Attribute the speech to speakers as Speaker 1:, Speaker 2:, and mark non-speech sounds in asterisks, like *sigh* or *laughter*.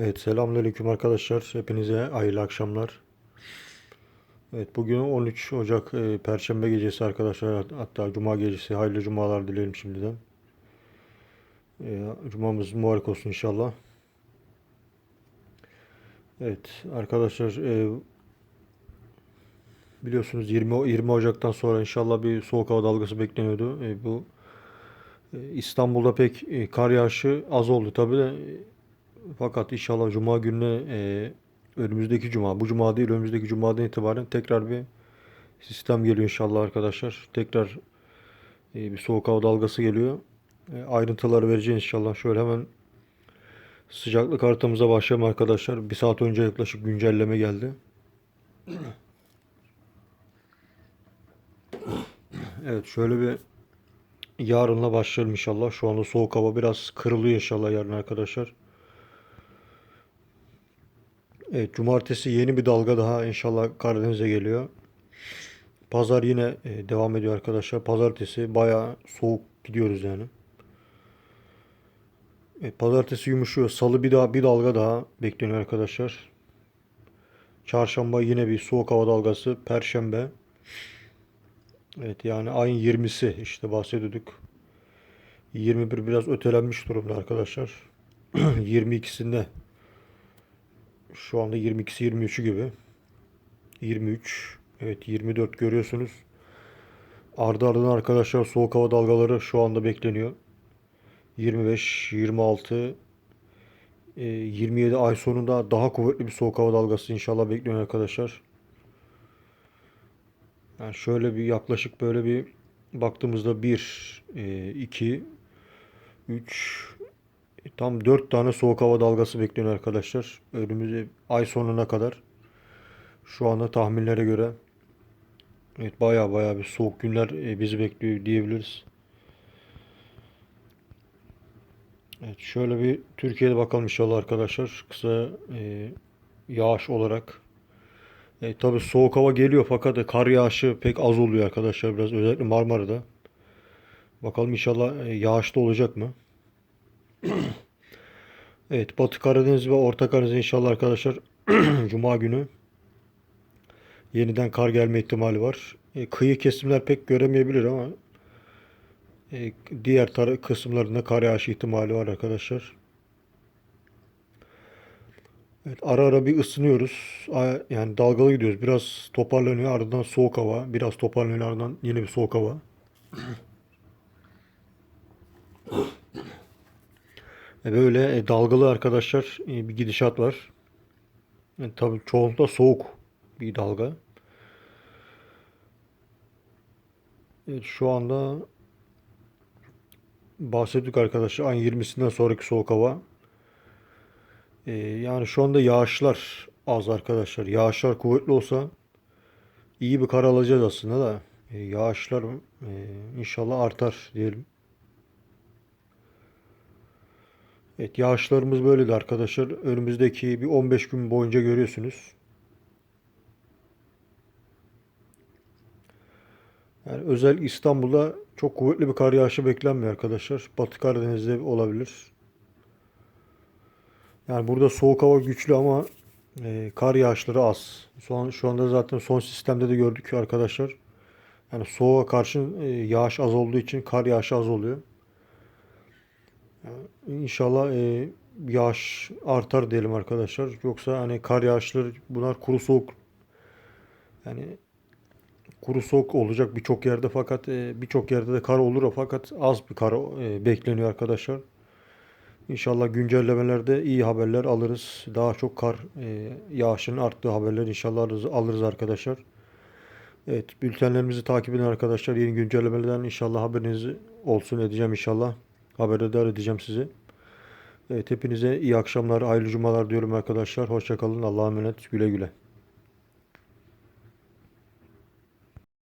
Speaker 1: Evet selamünaleyküm arkadaşlar. Hepinize hayırlı akşamlar. Evet bugün 13 Ocak e, Perşembe gecesi arkadaşlar. Hatta Cuma gecesi. Hayırlı cumalar dilerim şimdiden. E, cumamız mübarek olsun inşallah. Evet arkadaşlar e, biliyorsunuz 20 20 Ocak'tan sonra inşallah bir soğuk hava dalgası bekleniyordu. E, bu e, İstanbul'da pek e, kar yağışı az oldu tabii de fakat inşallah Cuma gününe e, önümüzdeki Cuma, bu Cuma değil önümüzdeki Cuma'dan itibaren tekrar bir sistem geliyor inşallah arkadaşlar. Tekrar e, bir soğuk hava dalgası geliyor. E, ayrıntıları vereceğiz inşallah. Şöyle hemen sıcaklık haritamıza başlayalım arkadaşlar. Bir saat önce yaklaşık güncelleme geldi. Evet şöyle bir yarınla başlayalım inşallah. Şu anda soğuk hava biraz kırılıyor inşallah yarın arkadaşlar. Evet, cumartesi yeni bir dalga daha inşallah Karadeniz'e geliyor. Pazar yine e, devam ediyor arkadaşlar. Pazartesi bayağı soğuk gidiyoruz yani. Evet, pazartesi yumuşuyor. Salı bir daha bir dalga daha bekleniyor arkadaşlar. Çarşamba yine bir soğuk hava dalgası. Perşembe. Evet yani ayın 20'si işte bahsediyorduk. 21 biraz ötelenmiş durumda arkadaşlar. *clears throat* 22'sinde şu anda 22'si 23'ü gibi. 23. Evet 24 görüyorsunuz. Ardı ardına arkadaşlar soğuk hava dalgaları şu anda bekleniyor. 25, 26, e, 27 ay sonunda daha kuvvetli bir soğuk hava dalgası inşallah bekleniyor arkadaşlar. Yani şöyle bir yaklaşık böyle bir baktığımızda 1, 2, 3, Tam 4 tane soğuk hava dalgası bekleniyor arkadaşlar. Önümüzde ay sonuna kadar. Şu anda tahminlere göre evet baya baya bir soğuk günler e, bizi bekliyor diyebiliriz. Evet şöyle bir Türkiye'de bakalım inşallah arkadaşlar. Kısa e, yağış olarak. E, tabii soğuk hava geliyor fakat kar yağışı pek az oluyor arkadaşlar biraz özellikle Marmara'da. Bakalım inşallah e, yağışlı olacak mı? *clears throat* Evet Batı Karadeniz ve Orta Karadeniz inşallah arkadaşlar *clears throat* Cuma günü yeniden kar gelme ihtimali var. E, kıyı kesimler pek göremeyebilir ama e, diğer tar- kısımlarında kar yağışı ihtimali var arkadaşlar. Evet, ara ara bir ısınıyoruz. Yani dalgalı gidiyoruz. Biraz toparlanıyor ardından soğuk hava. Biraz toparlanıyor ardından yine bir soğuk hava. *clears throat* E, Böyle e, dalgalı arkadaşlar e, bir gidişat var. E, tabii çoğunlukla soğuk bir dalga. Evet, şu anda bahsettik arkadaşlar ayın 20'sinden sonraki soğuk hava. E, yani şu anda yağışlar az arkadaşlar. Yağışlar kuvvetli olsa iyi bir kar alacağız aslında da. E, yağışlar e, inşallah artar diyelim. Evet yağışlarımız böyleydi arkadaşlar. Önümüzdeki bir 15 gün boyunca görüyorsunuz. Yani özel İstanbul'da çok kuvvetli bir kar yağışı beklenmiyor arkadaşlar. Batı Karadeniz'de olabilir. Yani burada soğuk hava güçlü ama e, kar yağışları az. Son, şu anda zaten son sistemde de gördük arkadaşlar. Yani soğuğa karşı e, yağış az olduğu için kar yağışı az oluyor. İnşallah e, yağış artar diyelim arkadaşlar. Yoksa hani kar yağışları bunlar kuru soğuk yani kuru soğuk olacak birçok yerde fakat e, birçok yerde de kar olur fakat az bir kar e, bekleniyor arkadaşlar. İnşallah güncellemelerde iyi haberler alırız. Daha çok kar e, yağışının arttığı haberler inşallah alırız, alırız arkadaşlar. Evet, bültenlerimizi takip edin arkadaşlar. Yeni güncellemelerden inşallah haberiniz olsun edeceğim inşallah. Haberdar edeceğim sizi. Evet, hepinize iyi akşamlar, hayırlı cumalar diyorum arkadaşlar. Hoşçakalın. Allah'a emanet. Güle güle.